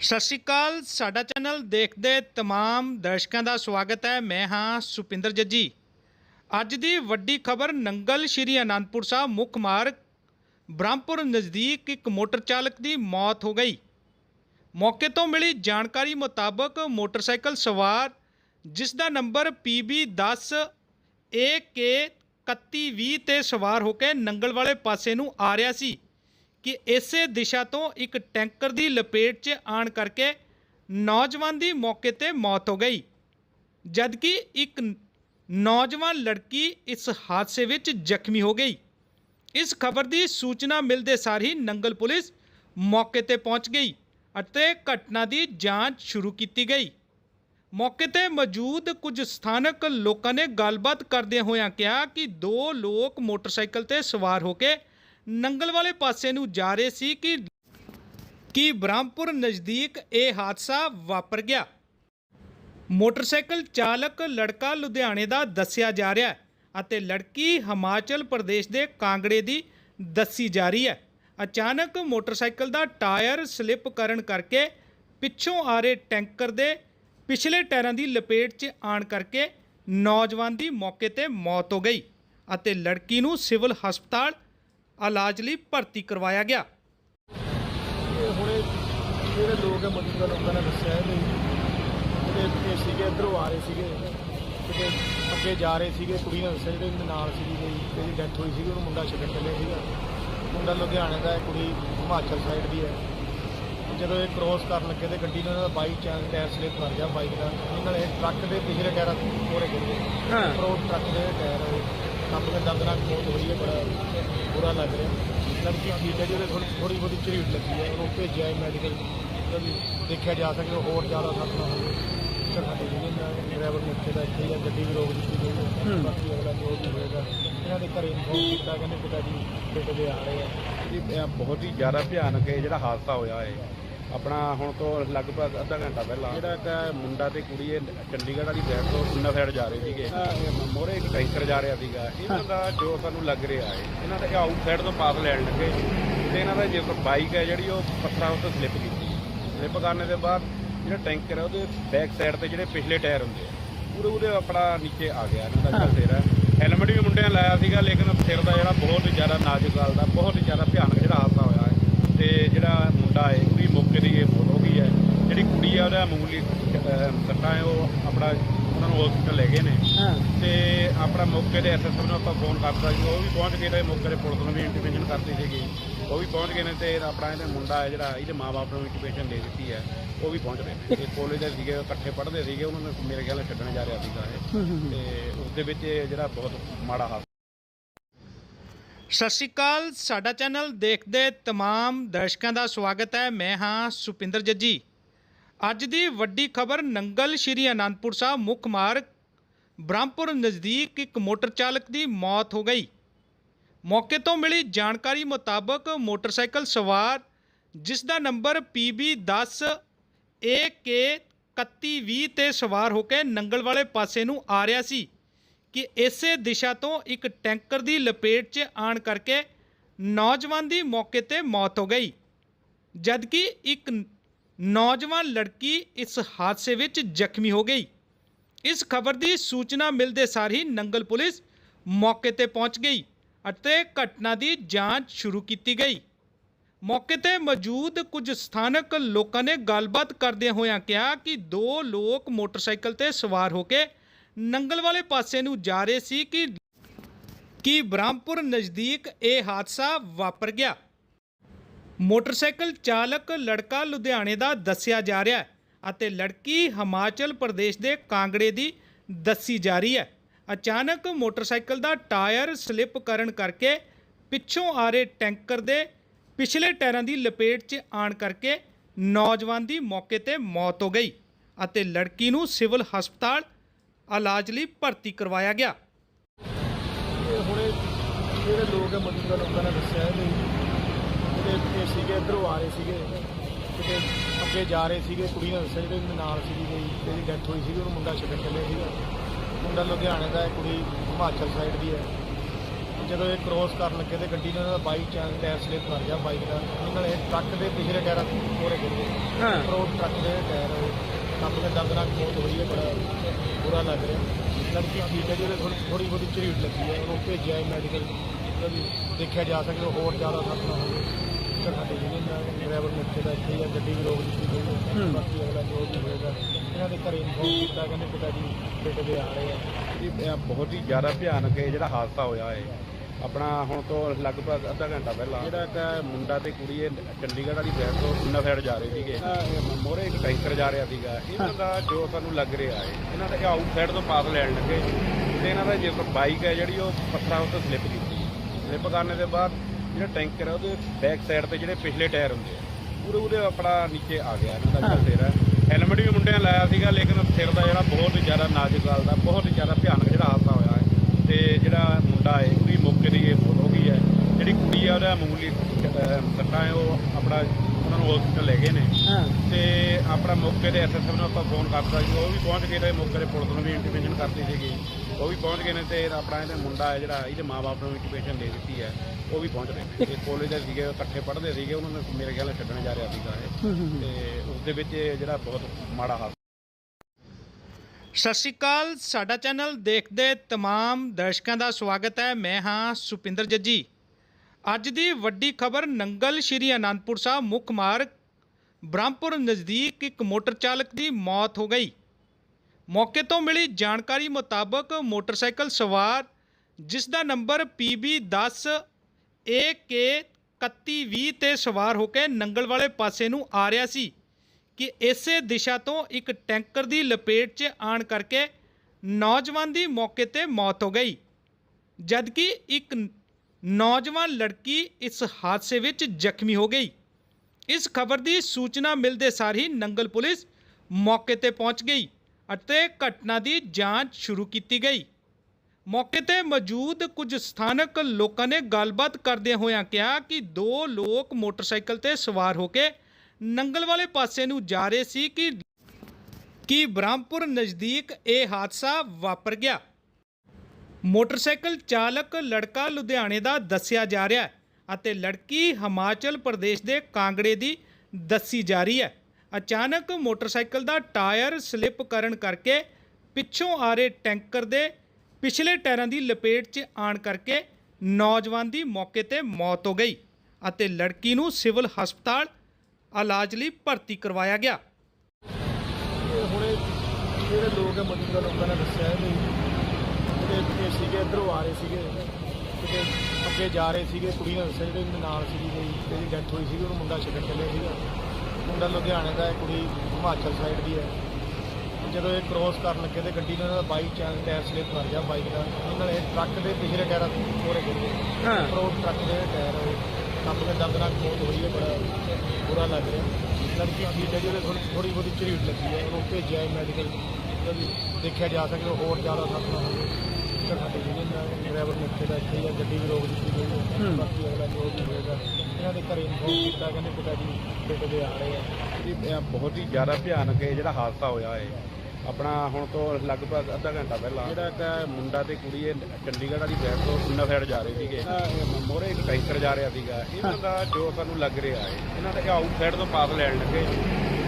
ਸਤਿ ਸ਼੍ਰੀ ਅਕਾਲ ਸਾਡਾ ਚੈਨਲ ਦੇਖਦੇ तमाम ਦਰਸ਼ਕਾਂ ਦਾ ਸਵਾਗਤ ਹੈ ਮੈਂ ਹਾਂ ਸੁਪਿੰਦਰ ਜੱਜੀ ਅੱਜ ਦੀ ਵੱਡੀ ਖਬਰ ਨੰਗਲ ਸ਼੍ਰੀ ਅਨੰਦਪੁਰ ਸਾਹਿਬ ਮੁੱਖ ਮਾਰਗ ਬ੍ਰਹਮਪੁਰ ਨਜ਼ਦੀਕ ਇੱਕ ਮੋਟਰ ਚਾਲਕ ਦੀ ਮੌਤ ਹੋ ਗਈ ਮੌਕੇ ਤੋਂ ਮਿਲੀ ਜਾਣਕਾਰੀ ਮੁਤਾਬਕ ਮੋਟਰਸਾਈਕਲ ਸਵਾਰ ਜਿਸ ਦਾ ਨੰਬਰ PB10 AK 3120 ਤੇ ਸਵਾਰ ਹੋ ਕੇ ਨੰਗਲ ਵਾਲੇ ਪਾਸੇ ਨੂੰ ਆ ਰਿਹਾ ਸੀ ਕਿ ਇਸੇ ਦਿਸ਼ਾ ਤੋਂ ਇੱਕ ਟੈਂਕਰ ਦੀ ਲਪੇਟ 'ਚ ਆਣ ਕਰਕੇ ਨੌਜਵਾਨ ਦੀ ਮੌਕੇ ਤੇ ਮੌਤ ਹੋ ਗਈ। ਜਦਕਿ ਇੱਕ ਨੌਜਵਾਨ ਲੜਕੀ ਇਸ ਹਾਦਸੇ ਵਿੱਚ ਜ਼ਖਮੀ ਹੋ ਗਈ। ਇਸ ਖਬਰ ਦੀ ਸੂਚਨਾ ਮਿਲਦੇ ਸਾਰ ਹੀ ਨੰਗਲ ਪੁਲਿਸ ਮੌਕੇ ਤੇ ਪਹੁੰਚ ਗਈ ਅਤੇ ਘਟਨਾ ਦੀ ਜਾਂਚ ਸ਼ੁਰੂ ਕੀਤੀ ਗਈ। ਮੌਕੇ ਤੇ ਮੌਜੂਦ ਕੁਝ ਸਥਾਨਕ ਲੋਕਾਂ ਨੇ ਗੱਲਬਾਤ ਕਰਦਿਆਂ ਹੋਇਆਂ ਕਿਹਾ ਕਿ ਦੋ ਲੋਕ ਮੋਟਰਸਾਈਕਲ ਤੇ ਸਵਾਰ ਹੋ ਕੇ ਨੰਗਲ ਵਾਲੇ ਪਾਸੇ ਨੂੰ ਜਾ ਰਹੇ ਸੀ ਕਿ ਕਿ ਬ੍ਰਹਮਪੁਰ ਨਜ਼ਦੀਕ ਇਹ ਹਾਦਸਾ ਵਾਪਰ ਗਿਆ। ਮੋਟਰਸਾਈਕਲ ਚਾਲਕ ਲੜਕਾ ਲੁਧਿਆਣੇ ਦਾ ਦੱਸਿਆ ਜਾ ਰਿਹਾ ਹੈ ਅਤੇ ਲੜਕੀ ਹਿਮਾਚਲ ਪ੍ਰਦੇਸ਼ ਦੇ ਕਾਂਗੜੇ ਦੀ ਦੱਸੀ ਜਾ ਰਹੀ ਹੈ। ਅਚਾਨਕ ਮੋਟਰਸਾਈਕਲ ਦਾ ਟਾਇਰ ਸਲਿੱਪ ਕਰਨ ਕਰਕੇ ਪਿੱਛੋਂ ਆ ਰਹੇ ਟੈਂਕਰ ਦੇ ਪਿਛਲੇ ਟਾਇਰਾਂ ਦੀ ਲਪੇਟ 'ਚ ਆਣ ਕਰਕੇ ਨੌਜਵਾਨ ਦੀ ਮੌਕੇ ਤੇ ਮੌਤ ਹੋ ਗਈ ਅਤੇ ਲੜਕੀ ਨੂੰ ਸਿਵਲ ਹਸਪਤਾਲ ਇਲਾਜ ਲਈ ਭਰਤੀ ਕਰਵਾਇਆ ਗਿਆ। ਇਹ ਹੁਣੇ ਜਿਹੜੇ ਲੋਕ ਹੈ ਮੌਜੂਦਾ ਲੋਕਾਂ ਨੇ ਦੱਸਿਆ ਹੈ ਵੀ ਜਿਹੜੇ ਇਹ ਸੀਗੇ ਇੱਧਰੋਂ ਆ ਰਹੇ ਸੀਗੇ ਕਿਤੇ ਅੱਗੇ ਜਾ ਰਹੇ ਸੀਗੇ ਕੁੜੀ ਨੇ ਦੱਸਿਆ ਜਿਹੜੇ ਇਹਦੇ ਨਾਲ ਸੀਗੀ ਕੋਈ ਜਿਹਦੀ ਡੈਥ ਹੋਈ ਸੀਗੀ ਉਹਨੂੰ ਮੁੰਡਾ ਛੱਡਣ ਚੱਲਿਆ ਸੀਗਾ। ਮੁੰਡਾ ਲੁਧਿਆਣੇ ਦਾ ਹੈ ਕੁੜੀ ਹਿਮਾਚਲ ਸਾਈਡ ਦੀ ਹੈ। ਜਦੋਂ ਇਹ ਕ੍ਰੋਸ ਕਰਨ ਲੱਗੇ ਤੇ ਗੱਡੀ ਨੇ ਉਹਨਾਂ ਦਾ ਬਾਈਕ ਚਾਂਸ ਟਾਇਰ ਸਲਿੱਪ ਕਰ ਗਿਆ ਬਾਈਕ ਦਾ। ਇਹਨਾਂ ਨੇ ਟਰੱਕ ਦੇ ਪਿਛਲੇ ਟਾਇਰਾਂ ਪੂਰੇ ਗਿਰ ਗਏ। ਹਾਂ। ਉੱਪਰੋਂ ਟਰੱਕ ਦੇ ਟਾਇਰ ਕੰਮ ਦੇ ਦਰਦਨਾਕ ਮੌਤ ਹੋਈ ਹੈ ਬੜਾ ਬੁਰਾ ਲੱਗ ਰਿਹਾ। ਲੜਕੀ ਠੀਕ ਹੈ ਜਿਹਦੇ ਥੋੜੀ ਥੋੜੀ ਬਹੁਤੀ ਝਰੀਟ ਲੱਗੀ ਹੈ ਉਹਨੂੰ ਭੇਜਿਆ ਹੈ ਮੈਡੀਕਲ ਜਦੋਂ ਦੇਖਿਆ ਜਾ ਸਕੇ ਉਹ ਹੋਰ ਜ਼ਿਆਦਾ ਸੱਟ ਨਾ ਹੋਵੇ। ਜੀ ਡਰਾਈਵਰ ਮੌਕੇ ਦਾ ਇੱਥੇ ਹੀ ਹੈ ਗੱਡੀ ਵੀ ਰੋਕ ਦਿੱਤੀ ਗਈ ਹੈ। ਬਾਕੀ ਅਗਲਾ ਜੋ ਵੀ ਹੋਏਗਾ ਇਹਨਾਂ ਦੇ ਘਰੇ ਇਨਫੋਰਮ ਕੀਤਾ ਕਹਿੰਦੇ ਪਿਤਾ ਜੀ ਬੇਟੇ ਦੇ ਆ ਰਹੇ ਆ। ਇਹ ਇਹ ਬਹੁਤ ਹੀ ਜ਼ਿਆਦਾ ਭਿਆਨਕ ਹੈ ਜਿਹੜਾ ਹਾਦਸਾ ਹੋਇਆ ਹੈ। ਆਪਣਾ ਹੁਣ ਤੋਂ ਲਗਭਗ ਅੱਧਾ ਘੰਟਾ ਪਹਿਲਾਂ ਜਿਹੜਾ ਇੱਕ ਮੁੰਡਾ ਤੇ ਕੁੜੀ ਇਹ ਚੰਡੀਗੜ੍ਹ ਵਾਲੀ ਸਾਈਡ ਤੋਂ ਪੁੰਨਾ ਸਾਈਡ ਜਾ ਰਹੇ ਸੀਗੇ। ਮੋਰੇ ਇੱਕ ਟੈਂਕਰ ਜਾ ਰਿਹਾ ਸੀਗਾ। ਇਹਨਾਂ ਦਾ ਜੋ ਸਾਨੂੰ ਲੱਗ ਰਿਹਾ ਹੈ ਇਹਨਾਂ ਦਾ ਆਊਟ ਸਾਈਡ ਤੋਂ ਪਾਸ ਲੈਣ ਲੱਗੇ। ਤੇ ਇਹਨਾਂ ਦਾ ਜੇ ਬਾਈਕ ਹੈ ਜਿਹੜੀ ਉਹ ਪੱਥਰਾਂ ਉੱਤੇ ਸਲਿੱਪ ਕੀਤੀ। ਸਲਿੱਪ ਕਰਨ ਦੇ ਬਾਅਦ ਜਿਹੜਾ ਟੈਂਕਰ ਹੈ ਉਹਦੇ ਬੈਕ ਸਾਈਡ ਤੇ ਜਿਹੜੇ ਪਿਛਲੇ ਟਾਇਰ ਹੁੰਦੇ ਆ ਪੂਰੇ ਉਹਦੇ ਆਪਣਾ ਨੀਚੇ ਆ ਗਿਆ ਇਹਨਾਂ ਦਾ ਹੈ। ਹੈਲਮਟ ਵੀ ਮੁੰਡਿਆਂ ਲਾਇਆ ਸੀਗਾ ਲੇਕਿਨ ਸਿਰ ਦਾ ਜਿਹੜਾ ਬਹੁਤ ਜ਼ਿਆਦਾ ਨਾਜ਼ੁਕ ਹਾਲ ਦਾ ਬਹੁਤ ਜ਼ਿਆਦਾ ਭਿਆਨਕ ਜਿਹੜਾ ਹਾਦਸਾ ਹੋਇਆ। ਤੇ ਜਿਹੜਾ ਮੁੰਡਾ ਹੈ ਉਹਦੀ ਮੌਕੇ ਦੀ ਇਹ ਮੌਤ ਹੋ ਗਈ ਹੈ। ਜਿਹੜੀ ਕੁੜੀ ਹੈ ਉਹਦਾ ਮਾਮੂਲੀ ਸੱਟਾਂ ਹੈ ਉਹ ਆਪਣਾ ਉਹਨਾਂ ਨੂੰ ਹਸਪੀਟਲ ਲੈ ਗਏ ਨੇ। ਤੇ ਆਪਣਾ ਮੌਕੇ ਤੇ ਐਸਐਸਓ ਨੂੰ ਆਪਾਂ ਫੋਨ ਕਰਤਾ ਸੀ ਉਹ ਵੀ ਪਹੁੰਚ ਗਏ ਤੇ ਮੌਕੇ ਤੇ ਪੁਲਿਸ ਨੂੰ ਵੀ ਇੰਟੀਮੇਸ਼ਨ ਕਰਤੀ ਸੀਗੀ। ਉਹ ਵੀ ਪਹੁੰਚ ਗਏ ਨੇ ਤੇ ਆਪਣਾ ਇਹਦਾ ਮੁੰਡਾ ਹੈ ਜਿਹੜਾ ਇਹਦੇ ਮਾਪੇ ਨੂੰ ਇੰਟੀਮੇਸ਼ਨ ਦੇ ਦਿੱਤੀ ਹੈ ਉਹ ਵੀ ਪਹੁੰਚ ਰਹੇ ਨੇ। ਇਹ ਕਾਲਜ ਦੇ ਸੀਗੇ ਇਕੱਠੇ ਪੜ੍ਹਦੇ ਸੀਗੇ ਉਹਨਾਂ ਨੂੰ ਮੇਰੇ ਖਿਆਲ ਛੱਡਣ ਜਾ ਰਿਹਾ ਸੀਗਾ ਇਹ। ਤੇ ਉਸ ਦੇ ਵਿੱਚ ਜਿਹੜਾ ਬਹੁਤ ਮਾੜਾ ਹਾਦਸਾ ਸਤਿ ਸ਼੍ਰੀ ਅਕਾਲ ਸਾਡਾ ਚੈਨਲ ਦੇਖਦੇ तमाम ਦਰਸ਼ਕਾਂ ਦਾ ਸਵਾਗਤ ਹੈ ਮੈਂ ਹਾਂ ਸੁਪਿੰਦਰ ਜੱਜੀ ਅੱਜ ਦੀ ਵੱਡੀ ਖਬਰ ਨੰਗਲ ਸ਼੍ਰੀ ਅਨੰਦਪੁਰ ਸਾਹਿਬ ਮੁੱਖ ਮਾਰਗ ਬ੍ਰਹਮਪੁਰ ਨਜ਼ਦੀਕ ਇੱਕ ਮੋਟਰ ਚਾਲਕ ਦੀ ਮੌਤ ਹੋ ਗਈ ਮੌਕੇ ਤੋਂ ਮਿਲੀ ਜਾਣਕਾਰੀ ਮੁਤਾਬਕ ਮੋਟਰਸਾਈਕਲ ਸਵਾਰ ਜਿਸ ਦਾ ਨੰਬਰ PB10 AK 3120 ਤੇ ਸਵਾਰ ਹੋ ਕੇ ਨੰਗਲ ਵਾਲੇ ਪਾਸੇ ਨੂੰ ਆ ਰਿਹਾ ਸੀ ਕਿ ਇਸੇ ਦਿਸ਼ਾ ਤੋਂ ਇੱਕ ਟੈਂਕਰ ਦੀ ਲਪੇਟ 'ਚ ਆਣ ਕਰਕੇ ਨੌਜਵਾਨ ਦੀ ਮੌਕੇ ਤੇ ਮੌਤ ਹੋ ਗਈ। ਜਦਕਿ ਇੱਕ ਨੌਜਵਾਨ ਲੜਕੀ ਇਸ ਹਾਦਸੇ ਵਿੱਚ ਜ਼ਖਮੀ ਹੋ ਗਈ। ਇਸ ਖਬਰ ਦੀ ਸੂਚਨਾ ਮਿਲਦੇ ਸਾਰ ਹੀ ਨੰਗਲ ਪੁਲਿਸ ਮੌਕੇ ਤੇ ਪਹੁੰਚ ਗਈ ਅਤੇ ਘਟਨਾ ਦੀ ਜਾਂਚ ਸ਼ੁਰੂ ਕੀਤੀ ਗਈ। ਮੌਕੇ ਤੇ ਮੌਜੂਦ ਕੁਝ ਸਥਾਨਕ ਲੋਕਾਂ ਨੇ ਗੱਲਬਾਤ ਕਰਦਿਆਂ ਹੋਇਆਂ ਕਿਹਾ ਕਿ ਦੋ ਲੋਕ ਮੋਟਰਸਾਈਕਲ ਤੇ ਸਵਾਰ ਹੋ ਕੇ ਨੰਗਲ ਵਾਲੇ ਪਾਸੇ ਨੂੰ ਜਾ ਰਹੇ ਸੀ ਕਿ ਕਿ ਬ੍ਰਹਮਪੁਰ ਨਜ਼ਦੀਕ ਇਹ ਹਾਦਸਾ ਵਾਪਰ ਗਿਆ। ਮੋਟਰਸਾਈਕਲ ਚਾਲਕ ਲੜਕਾ ਲੁਧਿਆਣੇ ਦਾ ਦੱਸਿਆ ਜਾ ਰਿਹਾ ਹੈ ਅਤੇ ਲੜਕੀ ਹਿਮਾਚਲ ਪ੍ਰਦੇਸ਼ ਦੇ ਕਾਂਗੜੇ ਦੀ ਦੱਸੀ ਜਾ ਰਹੀ ਹੈ। ਅਚਾਨਕ ਮੋਟਰਸਾਈਕਲ ਦਾ ਟਾਇਰ ਸਲਿੱਪ ਕਰਨ ਕਰਕੇ ਪਿੱਛੋਂ ਆ ਰਹੇ ਟੈਂਕਰ ਦੇ ਪਿਛਲੇ ਟਾਇਰਾਂ ਦੀ ਲਪੇਟ 'ਚ ਆਣ ਕਰਕੇ ਨੌਜਵਾਨ ਦੀ ਮੌਕੇ ਤੇ ਮੌਤ ਹੋ ਗਈ ਅਤੇ ਲੜਕੀ ਨੂੰ ਸਿਵਲ ਹਸਪਤਾਲ ਇਲਾਜ ਲਈ ਭਰਤੀ ਕਰਵਾਇਆ ਗਿਆ। ਇਹ ਹੁਣੇ ਜਿਹੜੇ ਲੋਕ ਹੈ ਮੌਜੂਦਾ ਲੋਕਾਂ ਨੇ ਦੱਸਿਆ ਹੈ ਵੀ ਜਿਹੜੇ ਇਹ ਸੀਗੇ ਇੱਧਰੋਂ ਆ ਰਹੇ ਸੀਗੇ ਕਿਤੇ ਅੱਗੇ ਜਾ ਰਹੇ ਸੀਗੇ ਕੁੜੀ ਨੇ ਦੱਸਿਆ ਜਿਹੜੇ ਨਾਲ ਸੀਗੀ ਕੋਈ ਜਿਹਦੀ ਡੈਥ ਹੋਈ ਸੀਗੀ ਉਹਨੂੰ ਮੁੰਡਾ ਛੱਡਣ ਚੱਲਿਆ ਸੀਗਾ। ਮੁੰਡਾ ਲੁਧਿਆਣੇ ਦਾ ਹੈ ਕੁੜੀ ਹਿਮਾਚਲ ਸਾਈਡ ਦੀ ਹੈ। ਜਦੋਂ ਇਹ ਕ੍ਰੋਸ ਕਰਨ ਲੱਗੇ ਤੇ ਗੱਡੀ ਨੇ ਉਹਨਾਂ ਦਾ ਬਾਈਕ ਚਾਂਸ ਟਾਇਰ ਸਲਿਪ ਕਰ ਗਿਆ ਬਾਈਕ ਦਾ। ਉਹਨਾਂ ਨਾਲ ਇਹ ਟਰੱਕ ਦੇ ਪਿਛਲੇ ਟਾਇਰ ਪੂਰੇ ਗਿਰ ਗਏ ਹਾਂ। ਟਰੱਕ ਦੇ ਟਾਇਰ ਕੰਮ ਦੇ ਦਰਦਨਾਕ ਮੌਤ ਹੋਈ ਹੈ ਬੜਾ ਬੁਰਾ ਲੱਗ ਰਿਹਾ। ਲੜਕੀ ਠੀਕ ਹੈ ਜਿਹਦੇ ਥੋੜੀ ਥੋੜੀ ਬਹੁਤੀ ਝਰੀਟ ਲੱਗੀ ਹੈ ਉਹਨੂੰ ਭੇਜਿਆ ਹੈ ਮੈਡੀਕਲ ਵੀ ਦੇਖਿਆ ਜਾ ਸਕੇ ਉਹ ਹੋਰ ਜ਼ਿਆਦਾ ਸੱਟ ਨਾ ਹੋਵੇ। ਤਾਂ ਸਾਡੇ ਦਾ ਡਰਾਈਵਰ ਮੌਕੇ ਦਾ ਇੱਥੇ ਹੀ ਆ ਗੱਡੀ ਵੀ ਰੋਕ ਦਿੱਤੀ ਗਈ ਹੈ। ਬਾਕੀ ਅਗਲਾ ਜੋ ਵੀ ਹੋਏਗਾ ਇਹਨਾਂ ਦੇ ਘਰੇ ਇਨਫੋਰਮ ਕੀਤਾ ਕਹਿੰਦੇ ਪਿਤਾ ਜੀ ਬੇਟੇ ਦੇ ਆ ਰਹੇ ਆ। ਇਹ ਇਹ ਬਹੁਤ ਹੀ ਜ਼ਿਆਦਾ ਭਿਆਨਕ ਇਹ ਜਿਹੜਾ ਹਾਦਸਾ ਹੋਇਆ ਹੈ। ਆਪਣਾ ਹੁਣ ਤੋਂ ਲਗਭਗ ਅੱਧਾ ਘੰਟਾ ਪਹਿਲਾਂ ਜਿਹੜਾ ਇੱਕ ਮੁੰਡਾ ਤੇ ਕੁੜੀ ਇਹ ਚੰਡੀਗੜ੍ਹ ਵਾਲੀ ਸਾਈਡ ਤੋਂ ਪੁੰਨਾ ਸਾਈਡ ਜਾ ਰਹੇ ਸੀਗੇ। ਮੋਰੇ ਇੱਕ ਟੈਂਕਰ ਜਾ ਰਿਹਾ ਸੀਗਾ। ਇਹਨਾਂ ਦਾ ਜੋ ਸਾਨੂੰ ਲੱਗ ਰਿਹਾ ਹੈ ਇਹਨਾਂ ਦਾ ਆਊਟ ਸਾਈਡ ਤੋਂ ਪਾਸ ਲੈਣ ਲੱਗੇ ਤੇ ਇਹਨਾਂ ਦਾ ਜੇ ਬਾਈਕ ਹੈ ਜਿਹੜੀ ਉਹ ਪੱਥਰਾਂ ਉੱਤੇ ਸਲਿੱਪ ਕੀਤੀ। ਸਲਿੱਪ ਕਰਨ ਦੇ ਬਾਅਦ ਜਿਹੜਾ ਟੈਂਕਰ ਹੈ ਉਹਦੇ ਬੈਕ ਸਾਈਡ ਤੇ ਜਿਹੜੇ ਪਿਛਲੇ ਟਾਇਰ ਹੁੰਦੇ ਆ ਪੂਰੇ ਉਹਦੇ ਆਪਣਾ ਨੀਚੇ ਆ ਗਿਆ ਇਹਨਾਂ ਦਾ ਹੈ। ਹੈਲਮਟ ਵੀ ਮੁੰਡਿਆਂ ਲਾਇਆ ਸੀਗਾ ਲੇਕਿਨ ਸਿਰ ਦਾ ਜਿਹੜਾ ਬਹੁਤ ਜ਼ਿਆਦਾ ਨਾਜ਼ੁਕ ਹਾਲਤ ਦਾ ਬਹੁਤ ਜ਼ਿਆਦਾ ਭਿਆਨਕ ਜਿਹੜਾ ਹਾਦਸਾ ਹੋਇਆ ਹੈ ਤੇ ਜਿਹੜਾ ਮੁੰਡਾ ਹੈ ਉਹਦੀ ਮੌਕੇ ਦੀ ਇਹ ਮੌਤ ਹੋ ਗਈ ਹੈ ਜਿਹੜੀ ਉਹਦਾ ਮਾਮੂਲੀ ਸੱਟਾਂ ਹੈ ਉਹ ਆਪਣਾ ਉਹਨਾਂ ਨੂੰ ਹਸਪੀਟਲ ਲੈ ਗਏ ਨੇ। ਤੇ ਆਪਣਾ ਮੌਕੇ ਤੇ ਐਸਐਸਐਫ ਨੂੰ ਆਪਾਂ ਫੋਨ ਕਰਤਾ ਜੀ ਉਹ ਵੀ ਪਹੁੰਚ ਗਏ ਤੇ ਮੌਕੇ ਤੇ ਪੁਲਿਸ ਨੂੰ ਵੀ ਇੰਟੀਮੇਸ਼ਨ ਕਰਤੀ ਸੀਗੀ। ਉਹ ਵੀ ਪਹੁੰਚ ਗਏ ਨੇ ਤੇ ਆਪਣਾ ਇਹਦਾ ਮੁੰਡਾ ਹੈ ਜਿਹੜਾ ਇਹਦੇ ਮਾਪੇ ਨੂੰ ਇੰਟੀਮੇਸ਼ਨ ਦੇ ਦਿੱਤੀ ਹੈ ਉਹ ਵੀ ਪਹੁੰਚ ਰਹੇ ਨੇ। ਤੇ ਕਾਲਜ ਦੇ ਸੀਗੇ ਇਕੱਠੇ ਪੜ੍ਹਦੇ ਸੀਗੇ ਉਹਨਾਂ ਨੂੰ ਮੇਰੇ ਖਿਆਲ ਛੱਡਣ ਜਾ ਰਿਹਾ ਸੀਗਾ ਇਹ। ਤੇ ਉਸ ਦੇ ਵਿੱਚ ਜਿਹੜਾ ਬਹੁਤ ਮਾੜਾ ਹਾਦਸਾ ਸਤਿ ਸ਼੍ਰੀ ਅਕਾਲ ਸਾਡਾ ਚੈਨਲ ਦੇਖਦੇ ਤਮਾਮ ਦਰਸ਼ਕਾਂ ਦਾ ਸਵਾਗਤ ਹੈ। ਮੈਂ ਹਾਂ ਸੁਪਿੰਦਰ ਜੱਜੀ। ਅੱਜ ਦੀ ਵੱਡੀ ਖਬਰ ਨੰਗਲ ਸ਼੍ਰੀ ਅਨੰਦਪੁਰ ਸਾਹਿਬ ਮੁੱਖ ਮਾਰਗ, ਬ੍ਰਹਮਪੁਰ ਨਜ਼ਦੀਕ ਇੱਕ ਮੋਟਰ ਚਾਲਕ ਦੀ ਮੌਤ ਹੋ ਗਈ। ਮੌਕੇ ਤੋਂ ਮਿਲੀ ਜਾਣਕਾਰੀ ਮੁਤਾਬਕ ਮੋਟਰਸਾਈਕਲ ਸਵਾਰ, ਜਿਸ ਦਾ ਨੰਬਰ PB10 AK 3120 ਤੇ ਸਵਾਰ ਹੋ ਕੇ ਨੰਗਲ ਵਾਲੇ ਪਾਸੇ ਨੂੰ ਆ ਰਿਹਾ ਸੀ ਕਿ ਇਸੇ ਦਿਸ਼ਾ ਤੋਂ ਇੱਕ ਟੈਂਕਰ ਦੀ ਲਪੇਟ 'ਚ ਆਣ ਕਰਕੇ ਨੌਜਵਾਨ ਦੀ ਮੌਕੇ ਤੇ ਮੌਤ ਹੋ ਗਈ। ਜਦਕਿ ਇੱਕ ਨੌਜਵਾਨ ਲੜਕੀ ਇਸ ਹਾਦਸੇ ਵਿੱਚ ਜ਼ਖਮੀ ਹੋ ਗਈ। ਇਸ ਖਬਰ ਦੀ ਸੂਚਨਾ ਮਿਲਦੇ ਸਾਰ ਹੀ ਨੰਗਲ ਪੁਲਿਸ ਮੌਕੇ ਤੇ ਪਹੁੰਚ ਗਈ ਅਤੇ ਘਟਨਾ ਦੀ ਜਾਂਚ ਸ਼ੁਰੂ ਕੀਤੀ ਗਈ। ਮੌਕੇ ਤੇ ਮੌਜੂਦ ਕੁਝ ਸਥਾਨਕ ਲੋਕਾਂ ਨੇ ਗੱਲਬਾਤ ਕਰਦਿਆਂ ਹੋਇਆਂ ਕਿਹਾ ਕਿ ਦੋ ਲੋਕ ਮੋਟਰਸਾਈਕਲ ਤੇ ਸਵਾਰ ਹੋ ਕੇ ਨੰਗਲ ਵਾਲੇ ਪਾਸੇ ਨੂੰ ਜਾ ਰਹੇ ਸੀ ਕਿ ਕਿ ਬ੍ਰਹਮਪੁਰ ਨਜ਼ਦੀਕ ਇਹ ਹਾਦਸਾ ਵਾਪਰ ਗਿਆ। ਮੋਟਰਸਾਈਕਲ ਚਾਲਕ ਲੜਕਾ ਲੁਧਿਆਣੇ ਦਾ ਦੱਸਿਆ ਜਾ ਰਿਹਾ ਹੈ ਅਤੇ ਲੜਕੀ ਹਿਮਾਚਲ ਪ੍ਰਦੇਸ਼ ਦੇ ਕਾਂਗੜੇ ਦੀ ਦੱਸੀ ਜਾ ਰਹੀ ਹੈ। ਅਚਾਨਕ ਮੋਟਰਸਾਈਕਲ ਦਾ ਟਾਇਰ ਸਲਿੱਪ ਕਰਨ ਕਰਕੇ ਪਿੱਛੋਂ ਆ ਰਹੇ ਟੈਂਕਰ ਦੇ ਪਿਛਲੇ ਟਾਇਰਾਂ ਦੀ ਲਪੇਟ 'ਚ ਆਣ ਕਰਕੇ ਨੌਜਵਾਨ ਦੀ ਮੌਕੇ ਤੇ ਮੌਤ ਹੋ ਗਈ ਅਤੇ ਲੜਕੀ ਨੂੰ ਸਿਵਲ ਹਸਪਤਾਲ ਇਲਾਜ ਲਈ ਭਰਤੀ ਕਰਵਾਇਆ ਗਿਆ। ਇਹ ਹੁਣੇ ਜਿਹੜੇ ਲੋਕ ਹੈ ਮੌਜੂਦਾ ਲੋਕਾਂ ਨੇ ਦੱਸਿਆ ਹੈ ਵੀ ਜਿਹੜੇ ਇਹ ਸੀਗੇ ਇੱਧਰੋਂ ਆ ਰਹੇ ਸੀਗੇ। ਕਿਤੇ ਅੱਗੇ ਜਾ ਰਹੇ ਸੀਗੇ ਕੁੜੀ ਨੇ ਦੱਸਿਆ ਜਿਹੜੇ ਨਾਲ ਸੀਗੀ ਕੋਈ ਇਹਦੀ ਡੈਥ ਹੋਈ ਸੀਗੀ ਉਹਨੂੰ ਮੁੰਡਾ ਛੱਡਣ ਚੱਲਿਆ ਸੀਗਾ। ਮੁੰਡਾ ਲੁਧਿਆਣੇ ਦਾ ਹੈ ਕੁੜੀ ਹਿਮਾਚਲ ਸਾਈਡ ਦੀ ਹੈ। ਜਦੋਂ ਇਹ ਕ੍ਰੋਸ ਕਰਨ ਲੱਗੇ ਤੇ ਗੱਡੀ ਨੇ ਉਹਨਾਂ ਦਾ ਬਾਈਕ ਚਾਂਸ ਟਾਇਰ ਸਲਿਪ ਕਰ ਗਿਆ ਬਾਈਕ ਦਾ। ਉਹਨਾਂ ਨਾਲ ਇਹ ਟਰੱਕ ਦੇ ਪਿਛਲੇ ਟਾਇਰ ਪੂਰੇ ਗਿਰ ਗਏ। ਉੱਪਰੋਂ ਟਰੱਕ ਦੇ ਟਾਇਰ ਕੰਮ ਦੇ ਦਰਦਨਾਕ ਮੌਤ ਹੋਈ ਹੈ ਬੜਾ ਬੁਰਾ ਲੱਗ ਰਿਹਾ। ਲੜਕੀ ਠੀਕ ਹੈ ਜਿਹਦੇ ਥੋੜੀ ਥੋੜੀ ਬਹੁਤੀ ਝਰੀਟ ਲੱਗੀ ਹੈ ਉਹਨੂੰ ਭੇਜਿਆ ਹੈ ਮੈਡੀਕਲ ਦੇਖਿਆ ਜਾ ਸਕੇ ਉਹ ਹੋਰ ਜ਼ਿਆਦਾ ਸੱਟ ਨਾ ਹੋਵੇ ਤਾਂ ਸਾਡੇ ਯੂਨੀਅਨ ਦਾ ਡਰਾਈਵਰ ਮੌਕੇ ਦਾ ਇੱਥੇ ਹੀ ਆ ਗੱਡੀ ਵੀ ਰੋਕ ਦਿੱਤੀ ਗਈ ਹੈ। ਬਾਕੀ ਅਗਲਾ ਜੋ ਵੀ ਹੋਏਗਾ ਇਹਨਾਂ ਦੇ ਘਰੇ ਇਨਫੋਰਮ ਕੀਤਾ ਕਹਿੰਦੇ ਪਿਤਾ ਜੀ ਬੇਟੇ ਦੇ ਆ ਰਹੇ ਆ। ਇਹ ਇਹ ਬਹੁਤ ਹੀ ਜ਼ਿਆਦਾ ਭਿਆਨਕ ਇਹ ਜਿਹੜਾ ਹਾਦਸਾ ਹੋਇਆ ਹੈ ਆਪਣਾ ਹੁਣ ਤੋਂ ਲਗਭਗ ਅੱਧਾ ਘੰਟਾ ਪਹਿਲਾਂ ਜਿਹੜਾ ਇੱਕ ਮੁੰਡਾ ਤੇ ਕੁੜੀ ਇਹ ਚੰਡੀਗੜ੍ਹ ਵਾਲੀ ਸਾਈਡ ਤੋਂ ਪੁੰਨਾ ਸਾਈਡ ਜਾ ਰਹੇ ਸੀਗੇ। ਮੋਰੇ ਇੱਕ ਟੈਂਕਰ ਜਾ ਰਿਹਾ ਸੀਗਾ। ਇਹਨਾਂ ਦਾ ਜੋ ਸਾਨੂੰ ਲੱਗ ਰਿਹਾ ਹੈ ਇਹਨਾਂ ਦਾ ਆਊਟ ਸਾਈਡ ਤੋਂ ਪਾਸ ਲੈਣ ਲੱਗੇ।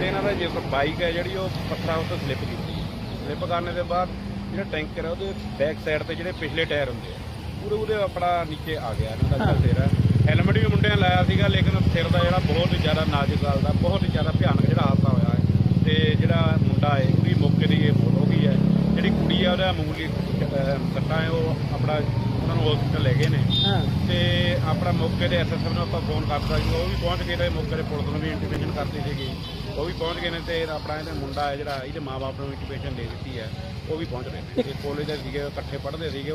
ਤੇ ਇਹਨਾਂ ਦਾ ਜੇ ਬਾਈਕ ਹੈ ਜਿਹੜੀ ਉਹ ਪੱਥਰਾਂ ਉੱਤੇ ਸਲਿੱਪ ਕੀਤੀ। ਸਲਿੱਪ ਕਰਨ ਦੇ ਬਾਅਦ ਜਿਹੜਾ ਟੈਂਕਰ ਹੈ ਉਹਦੇ ਬੈਕ ਸਾਈਡ ਤੇ ਜਿਹੜੇ ਪਿਛਲੇ ਟਾਇਰ ਹੁੰਦੇ ਆ ਪੂਰੇ ਉਹਦੇ ਆਪਣਾ ਨੀਚੇ ਆ ਗਿਆ ਇਹਨਾਂ ਦਾ ਜਿਹੜਾ ਸਿਰ ਹੈਲਮਟ ਵੀ ਮੁੰਡਿਆਂ ਲਾਇਆ ਸੀਗਾ ਲੇਕਿਨ ਸਿਰ ਦਾ ਜਿਹੜਾ ਬਹੁਤ ਹੀ ਜ਼ਿਆਦਾ ਨਾਜ਼ੁਕ ਹਾਲਤ ਦਾ ਬਹੁਤ ਹੀ ਜ਼ਿਆਦਾ ਭਿਆਨਕ ਜਿਹੜਾ ਹਾਦਸਾ ਹੋਇਆ ਹੈ। ਤੇ ਜਿਹੜਾ ਮੁੰਡਾ ਹੈ ਉਹਦੀ ਮੌਕੇ ਦੀ ਇਹ ਮੌਤ ਹੋ ਗਈ ਹੈ। ਜਿਹੜੀ ਕੁੜੀ ਹੈ ਉਹਦਾ ਮਾਮੂਲੀ ਅਹ, ਸੱਟਾਂ ਹੈ ਉਹ ਆਪਣਾ ਉਹਨਾਂ ਨੂੰ ਹਸਪੀਟਲ ਲੈ ਗਏ ਨੇ। ਤੇ ਆਪਣਾ ਮੌਕੇ ਤੇ ਐਸਐਸਐਫ ਨੂੰ ਆਪਾਂ ਫੋਨ ਕਰਤਾ ਜੀ। ਉਹ ਵੀ ਪਹੁੰਚ ਗਏ ਤੇ ਮੌਕੇ ਤੇ ਪੁਲਿਸ ਨੂੰ ਵੀ ਇੰਟੀਮੇਸ਼ਨ ਕਰਤੀ ਸੀਗੀ। ਉਹ ਵੀ ਪਹੁੰਚ ਗਏ ਨੇ ਤੇ ਆਪਣਾ ਇਹਦਾ ਮੁੰਡਾ ਹੈ ਜਿਹੜਾ ਇਹਦੇ ਮਾਪੇ ਨੂੰ ਇੰਟੀਮੇਸ਼ਨ ਦੇ ਦਿੱਤੀ ਹੈ। ਉਹ ਵੀ ਪਹੁੰਚ ਰਹੇ ਨੇ। ਤੇ ਕਾਲਜ ਦੇ ਸੀਗੇ ਇਕੱਠੇ ਪੜ੍ਹਦੇ ਸੀਗੇ।